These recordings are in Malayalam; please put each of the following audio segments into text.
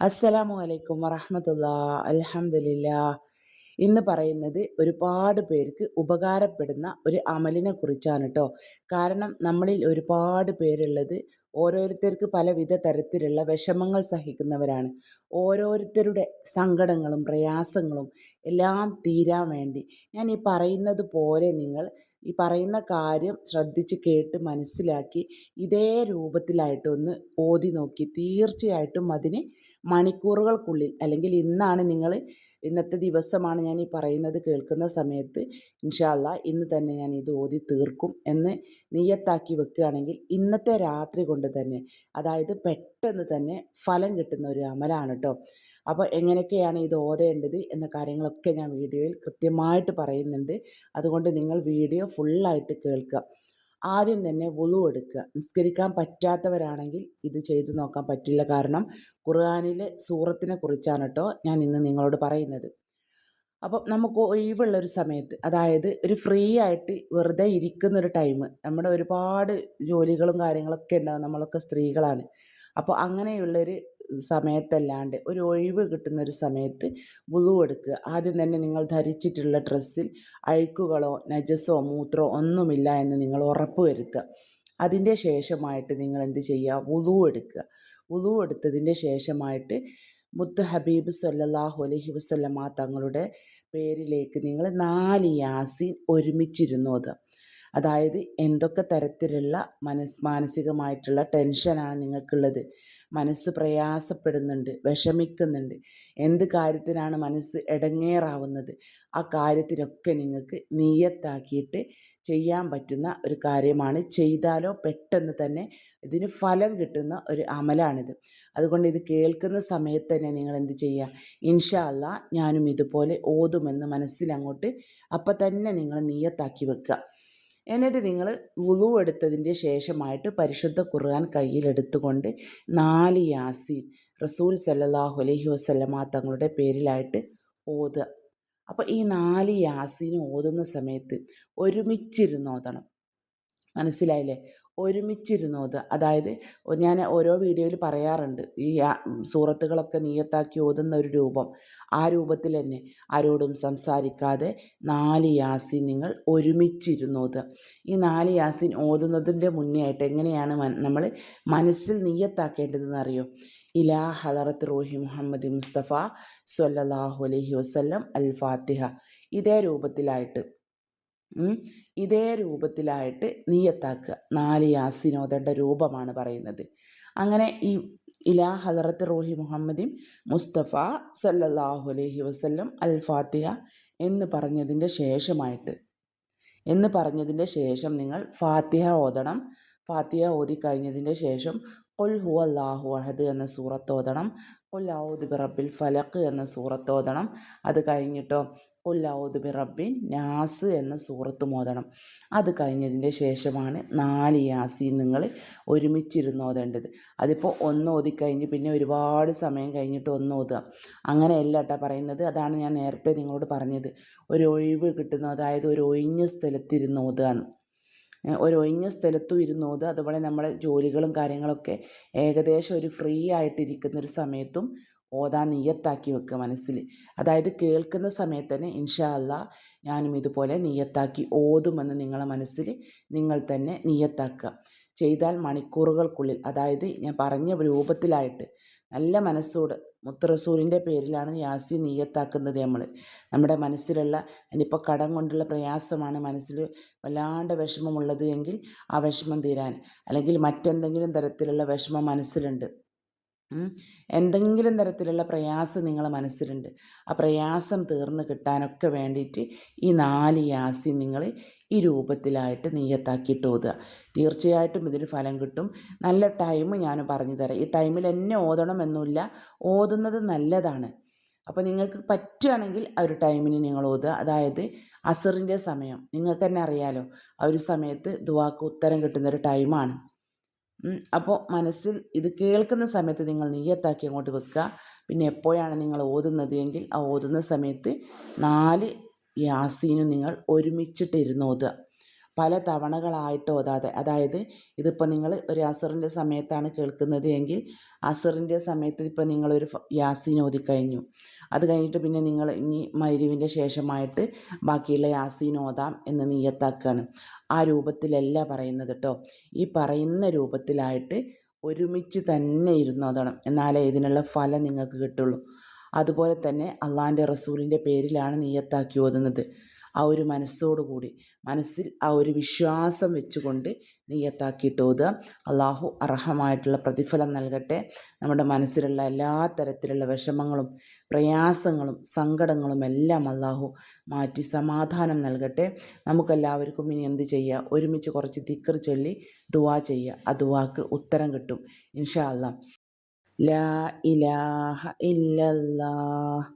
അസ്സലാമു അലൈക്കും വറഹമത്തുള്ള. അലഹമില്ല ഇന്ന് പറയുന്നത് ഒരുപാട് പേർക്ക് ഉപകാരപ്പെടുന്ന ഒരു അമലിനെ കുറിച്ചാണ് കേട്ടോ കാരണം നമ്മളിൽ ഒരുപാട് പേരുള്ളത് ഓരോരുത്തർക്ക് പലവിധ തരത്തിലുള്ള വിഷമങ്ങൾ സഹിക്കുന്നവരാണ്. ഓരോരുത്തരുടെ സങ്കടങ്ങളും പ്രയാസങ്ങളും എല്ലാം തീരാൻ വേണ്ടി ഞാൻ ഈ പറയുന്നത് പോലെ നിങ്ങൾ ഈ പറയുന്ന കാര്യം ശ്രദ്ധിച്ച് കേട്ട് മനസ്സിലാക്കി ഇതേ രൂപത്തിലായിട്ടൊന്ന് ഓതി നോക്കി. തീർച്ചയായിട്ടും അതിന് മണിക്കൂറുകൾക്കുള്ളിൽ അല്ലെങ്കിൽ ഇന്നാണ് നിങ്ങൾ ഇന്നത്തെ ദിവസമാണ് ഞാൻ ഈ പറയുന്നത് കേൾക്കുന്ന സമയത്ത് ഇൻഷാല്ല ഇന്ന് തന്നെ ഞാൻ ഇത് ഓതി തീർക്കും എന്ന് നിയത്താക്കി വെക്കുകയാണെങ്കിൽ ഇന്നത്തെ രാത്രി കൊണ്ട് തന്നെ അതായത് പെട്ടെന്ന് തന്നെ ഫലം കിട്ടുന്ന ഒരു അമലാണ് കേട്ടോ അപ്പോൾ എങ്ങനെയൊക്കെയാണ് ഇത് ഓതേണ്ടത് എന്ന കാര്യങ്ങളൊക്കെ ഞാൻ വീഡിയോയിൽ കൃത്യമായിട്ട് പറയുന്നുണ്ട്. അതുകൊണ്ട് നിങ്ങൾ വീഡിയോ ഫുള്ളായിട്ട് കേൾക്കുക. ആദ്യം തന്നെ വുളു എടുക്കുക. നിസ്കരിക്കാൻ പറ്റാത്തവരാണെങ്കിൽ ഇത് ചെയ്തു നോക്കാൻ പറ്റില്ല. കാരണം ഖുർആാനിലെ സൂറത്തിനെ കുറിച്ചാണ് കേട്ടോ ഞാൻ ഇന്ന് നിങ്ങളോട് പറയുന്നത്. അപ്പം നമുക്ക് ഒഴിവുള്ളൊരു സമയത്ത് അതായത് ഒരു ഫ്രീ ആയിട്ട് വെറുതെ ഇരിക്കുന്ന ഒരു ടൈം. നമ്മുടെ ഒരുപാട് ജോലികളും കാര്യങ്ങളൊക്കെ ഉണ്ടാകും നമ്മളൊക്കെ സ്ത്രീകളാണ്. അപ്പോൾ അങ്ങനെയുള്ളൊരു സമയത്തല്ലാണ്ട് ഒരു ഒഴിവ് കിട്ടുന്ന ഒരു സമയത്ത് വുളു എടുക്കുക. ആദ്യം തന്നെ നിങ്ങൾ ധരിച്ചിട്ടുള്ള ഡ്രസ്സിൽ അഴുക്കുകളോ നജസോ മൂത്രോ ഒന്നുമില്ല എന്ന് നിങ്ങൾ ഉറപ്പ് വരുത്തുക. അതിന്റെ ശേഷമായിട്ട് നിങ്ങൾ എന്ത് ചെയ്യുക? വുളു എടുക്കുക. വുളു എടുത്തതിന്റെ ശേഷമായിട്ട് മുത്ത് ഹബീബ് സല്ലാഹു അലഹി വസ്ലമ തങ്ങളുടെ പേരിലേക്ക് നിങ്ങൾ നാല് യാസീൻ ഒരുമിച്ചിരുന്നു അതായത് എന്തൊക്കെ തരത്തിലുള്ള മനസ് മാനസികമായിട്ടുള്ള ടെൻഷനാണ് നിങ്ങൾക്കുള്ളത്? മനസ്സ് പ്രയാസപ്പെടുന്നുണ്ട് വിഷമിക്കുന്നുണ്ട്. എന്ത് കാര്യത്തിനാണ് മനസ്സ് ഇടങ്ങേറാവുന്നത് ആ കാര്യത്തിനൊക്കെ നിങ്ങൾക്ക് നീയത്താക്കിയിട്ട് ചെയ്യാൻ പറ്റുന്ന ഒരു കാര്യമാണ്. ചെയ്താലോ പെട്ടെന്ന് തന്നെ ഇതിന് ഫലം കിട്ടുന്ന ഒരു അമലാണിത്. അതുകൊണ്ട് ഇത് കേൾക്കുന്ന സമയത്ത് തന്നെ നിങ്ങൾ എന്ത് ചെയ്യുക ഇൻഷാ അല്ല ഞാനും ഇതുപോലെ ഓതുമെന്ന് മനസ്സിലങ്ങോട്ട് അപ്പം തന്നെ നിങ്ങൾ നീയത്താക്കി വെക്കുക. എന്നിട്ട് നിങ്ങൾ ഉളു എടുത്തതിന്റെ ശേഷമായിട്ട് പരിശുദ്ധ ഖുർആൻ കയ്യിലെടുത്തുകൊണ്ട് നാല് യാസീൻ റസൂൽ സല്ലാഹു അലഹി വസ്ലമ തങ്ങളുടെ പേരിലായിട്ട് ഓതുക. അപ്പോൾ ഈ നാല് യാസീൻ ഓതുന്ന സമയത്ത് ഒരുമിച്ചിരുന്ന് ഓതണം. മനസ്സിലായില്ലേ? ഒരുമിച്ചിരുന്ന് അതായത് ഞാൻ ഓരോ വീഡിയോയിൽ പറയാറുണ്ട് ഈ സൂറത്തുകളൊക്കെ നീയത്താക്കി ഓതുന്ന ഒരു രൂപം. ആ രൂപത്തിൽ തന്നെ ആരോടും സംസാരിക്കാതെ നാല് യാസിൻ നിങ്ങൾ ഒരുമിച്ചിരുന്നോത്. ഈ നാല് യാസിൻ ഓതുന്നതിന്റെ മുന്നേ ആയിട്ട് എങ്ങനെയാണ് നമ്മൾ മനസ്സിൽ നീയത്താക്കേണ്ടതെന്ന് അറിയോ ഇലാ ഹലറത്ത് റോഹി മുഹമ്മദ് മുസ്തഫ സൊല്ലാഹു അലഹി വസല്ലം അൽ ഫാത്തിഹ. ഇതേ രൂപത്തിലായിട്ട് ഇതേ രൂപത്തിലായിട്ട് നീയത്താക്കുക നാല് യാസിനോദന്റെ രൂപമാണ് പറയുന്നത്. അങ്ങനെ ഈ ഇലാ ഹലറത്ത് റൂഹി മുഹമ്മദിൻ മുസ്തഫ സല്ലല്ലാഹു അലൈഹി വസല്ലം അൽ ഫാത്തിഹ എന്ന് പറഞ്ഞതിന്റെ ശേഷമായിട്ട് എന്ന് പറഞ്ഞതിന്റെ ശേഷം നിങ്ങൾ ഫാത്തിഹ ഓതണം. ഫാത്തിഹ ഓതി കഴിഞ്ഞതിന്റെ ശേഷം കൊൽ ഹു അള്ളാഹു അഹദ് എന്ന സൂറത്ത് ഓതണം. കൊൽ ഔദ് ബിറബിൽ ഫലക്ക് എന്ന സൂറത്ത് ഓതണം. അത് കഴിഞ്ഞിട്ടോ ഉല്ലൗദ് ബി റബ്ബിൻ നാസ് എന്ന സൂറത്ത് മോതണം അത് കഴിഞ്ഞതിന്റെ ശേഷമാണ് നാല് യാസി നിങ്ങൾ ഒരുമിച്ചിരുന്ന് ഓതേണ്ടത്. അതിപ്പോൾ ഒന്ന് ഓതിക്കഴിഞ്ഞ് പിന്നെ ഒരുപാട് സമയം കഴിഞ്ഞിട്ട് ഒന്ന് ഓതുക. അങ്ങനെയല്ല കേട്ടോ പറയുന്നത്. അതാണ് ഞാൻ നേരത്തെ നിങ്ങളോട് പറഞ്ഞത്. ഒരു ഒഴിവ് കിട്ടുന്ന അതായത് ഒരു ഒഴിഞ്ഞ സ്ഥലത്തിരുന്ന് ഓതുകയാണ് ഒരു ഒഴിഞ്ഞ സ്ഥലത്തും ഇരുന്നോത് അതുപോലെ നമ്മുടെ ജോലികളും കാര്യങ്ങളൊക്കെ ഏകദേശം ഒരു ഫ്രീ ആയിട്ടിരിക്കുന്ന ഒരു സമയത്തും ഓതാൻ നീയത്താക്കി വെക്കുക മനസ്സിൽ. അതായത് കേൾക്കുന്ന സമയത്ത് തന്നെ ഇൻഷാ അല്ല ഞാനും ഇതുപോലെ നീയത്താക്കി ഓതുമെന്ന് നിങ്ങളെ മനസ്സിൽ നിങ്ങൾ തന്നെ നീയത്താക്കുക. ചെയ്താൽ മണിക്കൂറുകൾക്കുള്ളിൽ അതായത് ഞാൻ പറഞ്ഞ രൂപത്തിലായിട്ട് നല്ല മനസ്സോട് മുത്തറസൂലിന്റെ പേരിലാണ് യാസി നീയത്താക്കുന്നത് നമ്മൾ. നമ്മുടെ മനസ്സിലുള്ള ഇനിയിപ്പോൾ കടം കൊണ്ടുള്ള പ്രയാസമാണ് മനസ്സിൽ വല്ലാണ്ട് വിഷമമുള്ളത് എങ്കിൽ ആ വിഷമം തീരാൻ. അല്ലെങ്കിൽ മറ്റെന്തെങ്കിലും തരത്തിലുള്ള വിഷമം മനസ്സിലുണ്ട്. എന്തെങ്കിലും തരത്തിലുള്ള പ്രയാസം നിങ്ങളെ മനസ്സിലുണ്ട്. ആ പ്രയാസം തീർന്ന് കിട്ടാനൊക്കെ വേണ്ടിയിട്ട് ഈ നാല് യാസി നിങ്ങൾ ഈ രൂപത്തിലായിട്ട് നീയത്താക്കിയിട്ട് ഓതുക. തീർച്ചയായിട്ടും ഇതിന് ഫലം കിട്ടും. നല്ല ടൈം ഞാൻ പറഞ്ഞു തരാം ഈ ടൈമിൽ എന്നെ ഓതണമെന്നില്ല ഓതുന്നത് നല്ലതാണ്. അപ്പോൾ നിങ്ങൾക്ക് പറ്റുകയാണെങ്കിൽ ആ ഒരു ടൈമിന് നിങ്ങൾ ഓതുക. അതായത് അസറിന്റെ സമയം. നിങ്ങൾക്ക് തന്നെ അറിയാലോ. ആ ഒരു സമയത്ത് ദുവാക്ക് ഉത്തരം കിട്ടുന്നൊരു ടൈമാണ്. അപ്പോൾ മനസ്സിൽ ഇത് കേൾക്കുന്ന സമയത്ത് നിങ്ങൾ നീയത്താക്കി അങ്ങോട്ട് വെക്കുക. പിന്നെ എപ്പോഴാണ് നിങ്ങൾ ഓതുന്നത് എങ്കിൽ ആ ഓതുന്ന സമയത്ത് നാല് യാസീനും നിങ്ങൾ ഒരുമിച്ചിട്ട് ഇരുന്ന് ഓതുക. പല തവണകളായിട്ട് ഓതാതെ അതായത് ഇതിപ്പോൾ നിങ്ങൾ ഒരു അസറിന്റെ സമയത്താണ് കേൾക്കുന്നത് എങ്കിൽ അസറിന്റെ സമയത്ത് ഇപ്പോൾ നിങ്ങളൊരു യാസീൻ ഓതിക്കഴിഞ്ഞു. അത് കഴിഞ്ഞിട്ട് പിന്നെ നിങ്ങൾ ഇനി മൈരുവിന്റെ ശേഷമായിട്ട് ബാക്കിയുള്ള യാസീൻ ഓതാം എന്ന് നീയത്താക്കുകയാണ് ആ രൂപത്തിലല്ല പറയുന്നത് കേട്ടോ. ഈ പറയുന്ന രൂപത്തിലായിട്ട് ഒരുമിച്ച് തന്നെ ഇരുന്നോതണം എന്നാലേ ഇതിനുള്ള ഫലം നിങ്ങൾക്ക് കിട്ടുള്ളൂ. അതുപോലെ തന്നെ അള്ളാഹിന്റെ റസൂലിന്റെ പേരിലാണ് നീയത്താക്കി ഓതുന്നത്. ആ ഒരു മനസ്സോടുകൂടി മനസ്സിൽ ആ ഒരു വിശ്വാസം വെച്ചുകൊണ്ട് നീയത്താക്കിയിട്ട് ഓതുക. അള്ളാഹു അർഹമായിട്ടുള്ള പ്രതിഫലം നൽകട്ടെ. നമ്മുടെ മനസ്സിലുള്ള എല്ലാ തരത്തിലുള്ള വിഷമങ്ങളും പ്രയാസങ്ങളും സങ്കടങ്ങളും എല്ലാം അള്ളാഹു മാറ്റി സമാധാനം നൽകട്ടെ. നമുക്കെല്ലാവർക്കും ഇനി എന്ത് ചെയ്യുക ഒരുമിച്ച് കുറച്ച് തിക്കർ ചൊല്ലി ദുവാ ചെയ്യുക ആ ദുവാക്ക് ഉത്തരം കിട്ടും. ഇൻഷാ അല്ലാ ലാ ഇലാഹ ഇല്ലല്ലാഹ്.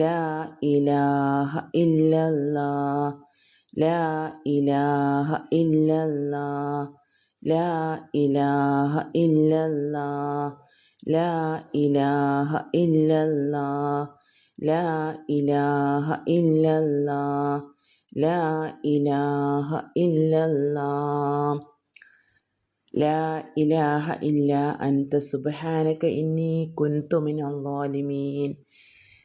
ലാ ഇലാഹ ഇല്ലല്ലാ ലാ ഇലാഹ ഇല്ലല്ലാ ലാ ഇലാഹ ഇല്ലല്ലാ ലാ ഇലാഹ ഇല്ലല്ലാ ലാ ഇലാഹ ഇല്ലല്ലാ ലാ ഇലാഹ ഇല്ലല്ലാ ലാ ഇലാഹ ഇല്ല അൻത. സുബ്ഹാനക ഇന്നി കുൻതു മിനൽ ളാലിമീൻ.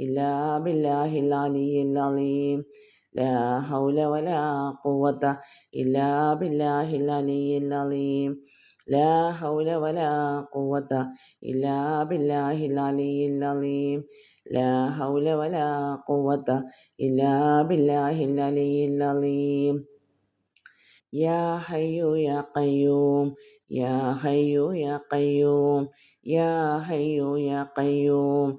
إلا بالله العلي العظيم. لا حول ولا قوة إلا بالله العلي العظيم. لا حول ولا قوة إلا بالله العلي العظيم. لا حول ولا قوة إلا بالله العلي العظيم. يا حي يا قيوم يا حي يا قيوم يا حي يا قيوم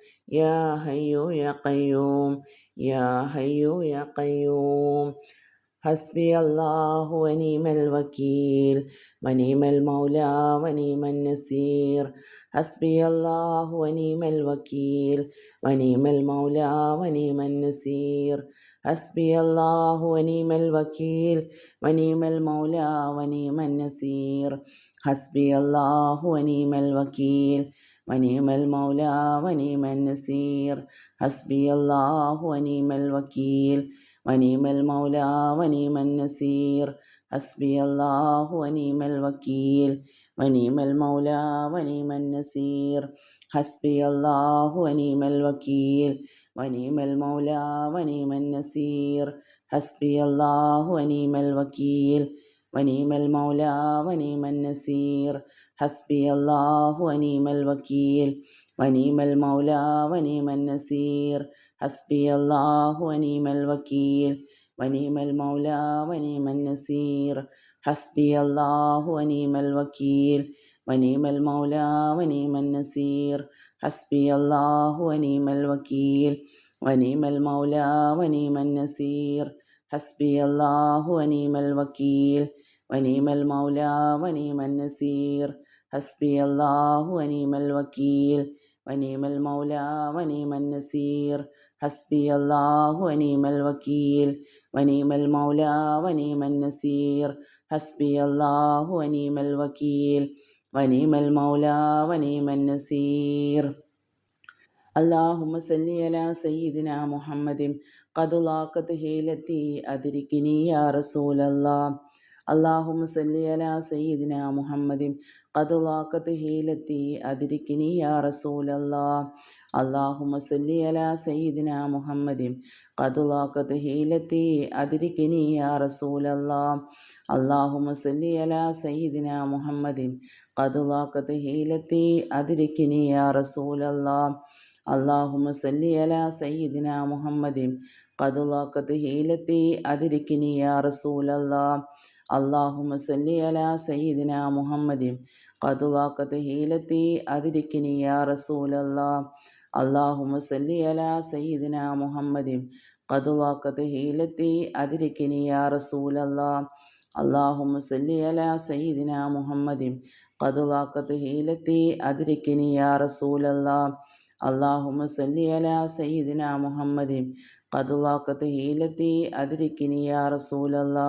يا حي يا قيوم يا حي يا قيوم. حسبي الله ونعم الوكيل ونعم المولى ونعم النصير. حسبي الله ونعم الوكيل ونعم المولى ونعم النصير. حسبي الله ونعم الوكيل ونعم المولى ونعم النصير. حسبي الله ونعم الوكيل ونعم المولى ونعم النصير. حسبي الله ونعم الوكيل ونعم المولى ونعم النصير. حسبي الله ونعم الوكيل ونعم المولى ونعم النصير. حسبي الله ونعم الوكيل ونعم المولى ونعم النصير. حسبي الله ونعم الوكيل ونعم المولى ونعم النصير. حسبي الله ونعم الوكيل ونعم المولى ونعم النصير. حسبي الله ونعم الوكيل ونعم المولى ونعم النصير. حسبي الله ونعم الوكيل ونعم المولى ونعم النصير. حسبي الله ونعم الوكيل ونعم المولى ونعم النصير. حسبي الله ونعم الوكيل ونعم المولى ونعم النصير. ഹസ്ബി അള്ളാഹു അനീമൽ വക്കീൽ വനീമൽ മൗല വനീമൻ നസീർ. ഹസ്ബി അള്ളാഹു അനീമൽ വക്കീൽ വനീമൽ മൗല വനീമൻ നസീർ. ഹസ്ബി അള്ളാഹു അനീമൽ വക്കീൽ വനീമൽ മൗല വനീമൻ നസീർ. അള്ളാഹുമ സല്ലിയല സയ്യിദിന മുഹമ്മദിം കതുലാക്കത്തുഹേലത്തി അതിരിക്കിനിയ റസൂലല്ലാ. അള്ളാഹുമ സല്ലിയല സയ്യിദിന മുഹമ്മദിം قد لاقت هيلتي أدركني يا رسول الله اللهم صل على سيدنا محمد قد لاقت هيلتي أدركني يا رسول الله اللهم صل على سيدنا محمد قد لاقت هيلتي أدركني يا رسول الله اللهم صل على سيدنا محمد قد لاقت هيلتي أدركني يا رسول الله اللهم صل على سيدنا محمد കതുവാക്കത്ത് ഹീലത്തി അതിരിക്കിനിയ റസൂലല്ലാ. അള്ളാഹുമ സല്ലി അല സയ്യിദിന മുഹമ്മദിൻ കതുവാക്കത്ത് ഹീലത്തി അതിരിക്കിനിയ റസൂലല്ലാ. അള്ളാഹുമ സല്ലി അല സയ്യിദിന മുഹമ്മദിൻ കതുവാക്കത്ത് ഹീലത്തി അതിരിക്കിനിയ റസൂലല്ലാ. അള്ളാഹുമ സല്ലി അല സയ്യിദിന മുഹമ്മദിൻ കതുവാക്കത്ത് ഹീലത്തി അതിരിക്കിനിയ റസൂലല്ലാ.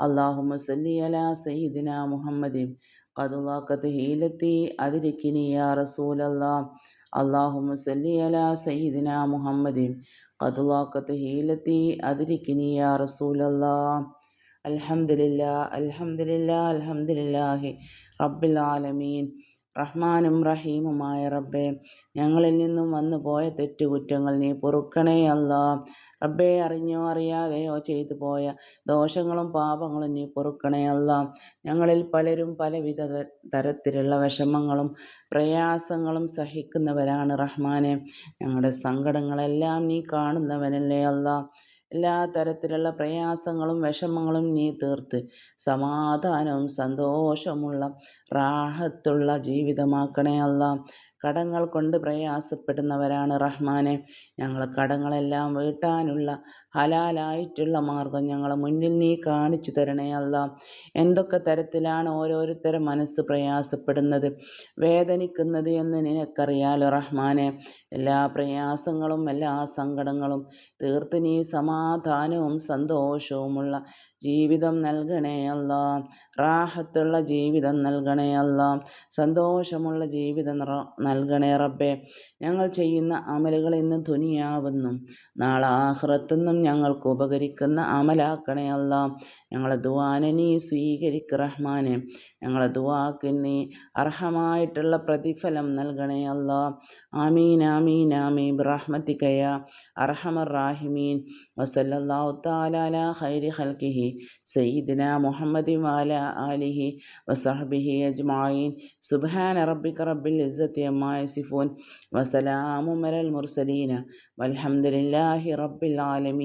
അള്ളാഹുമ സല്ലി അല സയ്യിദിന മുഹമ്മദിൻ കതുലാക്കത്ത് ഹീലത്തി അതിരിക്കിനിയ റസൂലല്ല അള്ളാഹുമ സല്ലിയല സയ്യിദിന മുഹമ്മദി കതുലാക്കത്ത് ഹീലത്തി അതിരിക്കിനിയ റസൂലല്ല അലഹമ്മദില്ലാ അലഹമ്മദില്ലാ അലഹമ്മദില്ലാഹി റബ്ബിൽ ആലമീൻ റഹ്മാനും റഹീമുമായ റബ്ബെ ഞങ്ങളിൽ നിന്നും വന്നു പോയ തെറ്റുകുറ്റങ്ങൾ നീ പൊറുക്കണേ അല്ലാ റബ്ബെ അറിഞ്ഞോ അറിയാതെയോ ചെയ്തു പോയ ദോഷങ്ങളും പാപങ്ങളും നീ പൊറുക്കണേ അല്ല. ഞങ്ങളിൽ പലരും പലവിധ തരത്തിലുള്ള വിഷമങ്ങളും പ്രയാസങ്ങളും സഹിക്കുന്നവരാണ് റഹ്മാനെ. ഞങ്ങളുടെ സങ്കടങ്ങളെല്ലാം നീ കാണുന്നവനല്ലേ അല്ല. എല്ലാ തരത്തിലുള്ള പ്രയാസങ്ങളും വിഷമങ്ങളും നീ തീർത്ത് സമാധാനവും സന്തോഷമുള്ള റാഹത്തുള്ള ജീവിതമാക്കണേ അല്ല. കടങ്ങൾ കൊണ്ട് പ്രയാസപ്പെടുന്നവരാണ് റഹ്മാനെ. ഞങ്ങൾ കടങ്ങളെല്ലാം വീട്ടാനുള്ള ഹലാലായിട്ടുള്ള മാർഗം ഞങ്ങളെ മുന്നിൽ നീ കാണിച്ചു തരണേ അല്ല എന്തൊക്കെ തരത്തിലാണ് ഓരോരുത്തരെ മനസ്സ് പ്രയാസപ്പെടുന്നത്? വേദനിക്കുന്നത് എന്ന് നിനക്കറിയാലോ റഹ്മാനെ? എല്ലാ പ്രയാസങ്ങളും എല്ലാ സങ്കടങ്ങളും തീർത്ത് നീ സമാധാനവും സന്തോഷവുമുള്ള ജീവിതം നൽകണേ അല്ല റാഹത്തുള്ള ജീവിതം നൽകണേ അല്ല സന്തോഷമുള്ള ജീവിതം നൽകണേ റബ്ബെ. ഞങ്ങൾ ചെയ്യുന്ന അമലുകൾ ഇന്ന് തുനിയാവുന്നു. നാളെ ആഹ്റത്തെന്നും ഞങ്ങൾക്ക് ഉപകരിക്കുന്ന അമലാക്കണേ അല്ല. ഞങ്ങളെ ദുവാനെ നീ സ്വീകരിക്ക റഹ്മാനെ. ഞങ്ങളെ ദുവാക്ക് നീ അർഹമായിട്ടുള്ള പ്രതിഫലം നൽകണേ അല്ല. ആമീൻ ആമീൻ ആമീൻ. റഹ്മത്തിക്കയ അർഹമർ റാഹിമീൻ. വസല്ലാഹു താല ഖൈരി ഖൽക്കിഹി സയ്യിദിന മുഹമ്മദി വാല ആലിഹി വസഹബിഹി അജ്മായിൻ സുബ്ഹാന റബ്ബിക റബ്ബിൽ ഇസ്സത്തി അമ്മാ യസിഫൂൻ. വസലാമു അലൽ മുർസലീന. വൽഹംദുലില്ലാഹി